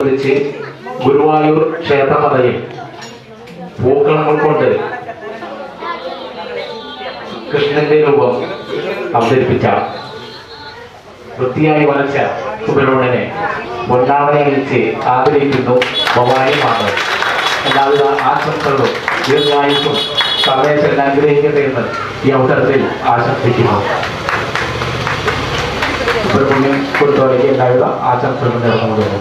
കുറിച്ച് ഗുരുവായൂർ ക്ഷേത്രമതയിൽ പൂക്കളങ്ങൾ കൊണ്ട് കൃഷ്ണന്റെ രൂപം അവതരിപ്പിച്ച വൃത്തിയായി വരച്ച സുബ്രഹ്മണ്യനെ പൊന്നാമനെ വിളിച്ച് ആദരിക്കുന്നു. ഭവാനി മാധവൻ എല്ലാവിധ ആശംസകളും ദീർഘായുസും സർവേശ്വരൻ അനുഗ്രഹിക്കട്ടെ എന്ന് ഈ അവസരത്തിൽ ആശംസിക്കുന്നു. സുബ്രഹ്മണ്യം കൊടുത്തോലേക്ക് ഉണ്ടായുള്ള ആശംസകളും നേർന്നുകൊള്ളുന്നു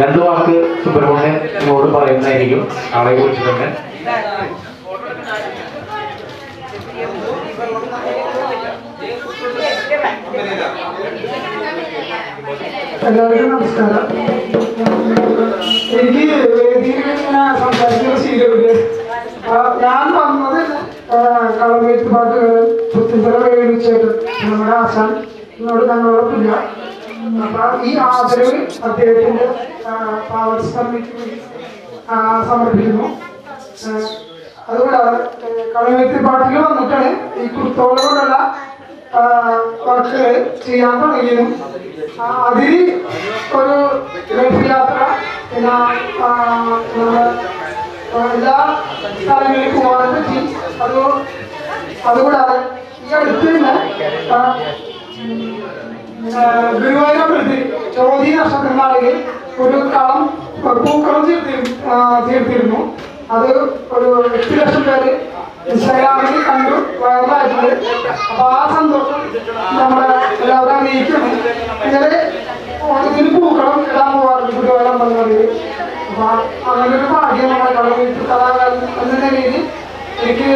രണ്ടു വാക്ക് സുബ്രഹ്മണ്യനോട് പറയുന്നതായിരിക്കും. ആളെ കുറിച്ച് തന്നെ. എല്ലാവർക്കും നമസ്കാരം. എനിക്ക് സംസാരിക്കുന്ന ഞാൻ വന്നത് കളമേറ്റ് പാട്ടുകൾ പുത്തിന്തര വേണിച്ചേട്ട് നമ്മുടെ ആശാൻ എന്നോട് ഞങ്ങളോടൊപ്പില്ല അപ്പൊ ഈ ആദരവ് അദ്ദേഹത്തിന്റെ പാവർസ് കമ്മിറ്റിക്ക് വേണ്ടി സമർപ്പിക്കുന്നു. അതുകൂടാതെ കളിമേത്തി പാട്ടിൽ വന്നിട്ടാണ് ഈ കുത്തോള കൊണ്ടുള്ള വർക്കുകൾ ചെയ്യാൻ തുടങ്ങിയതും. അതിൽ ഒരു ഗൾഫ് യാത്ര പിന്നെ എല്ലാ സ്ഥലങ്ങളിൽ പോകാൻ പറ്റി. അത് അതുകൂടാതെ ഈ അടുത്ത് തന്നെ ഗുരുവായൂരമ്പലത്തിൽ ചോദ്യ നക്ഷത്രനാളിൽ ഒരു കളം പൂക്കളം തീർത്തി തീർത്തിരുന്നു. അത് ഒരു എട്ട് ലക്ഷം പേര് ഇൻസ്റ്റാഗ്രാമിൽ കണ്ടു വൈറലായിട്ടുണ്ട്. അപ്പൊ ആ സന്തോഷം നമ്മളെ എല്ലാവരും അറിയിക്കുന്നു ഇങ്ങനെ ഓണത്തിന് പൂക്കളം ഇടാൻ പോകാറുണ്ട് ഗുരുവായൂർ അമ്പലങ്ങളിൽ അപ്പൊ അങ്ങനെ ഒരു ഭാഗ്യം നമ്മുടെ കളവീട്ട് കലാകാരൻ എന്ന രീതിയിൽ എനിക്ക്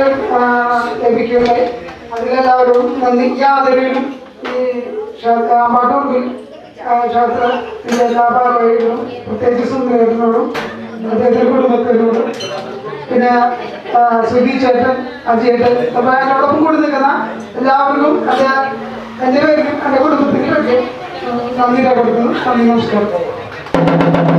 ലഭിക്കുകയുണ്ടായി. അതിലെല്ലാവരും നന്ദി. ഈ ആദരവിലും ഈ പാട്ടൂർക്കിൽ ക്ഷേത്രത്തിന്റെ എല്ലാ ഭാഗമായിട്ടും പ്രത്യേകിച്ച് സുന്ദരനോടും അദ്ദേഹത്തിന്റെ കുടുംബത്തിനോടും പിന്നെ സുധി ചേട്ടൻ അജിയേട്ടൻ അപ്പൊ കൂടി നിൽക്കുന്ന എല്ലാവർക്കും അദ്ദേഹം എന്റെ പേരിലും എന്റെ കുടുംബത്തിനും നന്ദി രേഖപ്പെടുത്തുന്നു. നന്ദി നമസ്കാരം.